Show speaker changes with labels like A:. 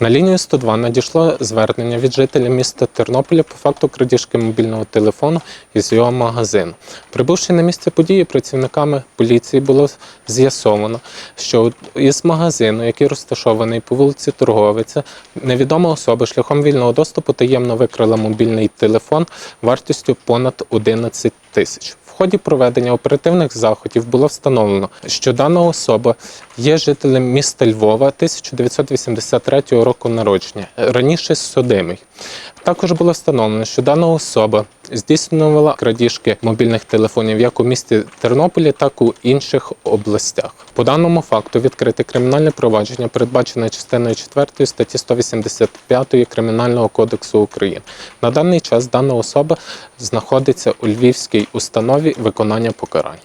A: На лінію 102 надійшло звернення від жителя міста Тернополя по факту крадіжки мобільного телефону із його магазину. Прибувши на місце події, працівниками поліції було з'ясовано, що із магазину, який розташований по вулиці Торговиця, невідома особа шляхом вільного доступу таємно викрала мобільний телефон вартістю понад 11 тисяч. Ході проведення оперативних заходів було встановлено, що дана особа є жителем міста Львова 1983 року народження, раніше судимий. Також було встановлено, що дана особа здійснювала крадіжки мобільних телефонів як у місті Тернополі, так і у інших областях. По даному факту відкрите кримінальне провадження, передбачене частиною 4 статті 185 Кримінального кодексу України. На даний час дана особа знаходиться у Львівській установі виконання покарань.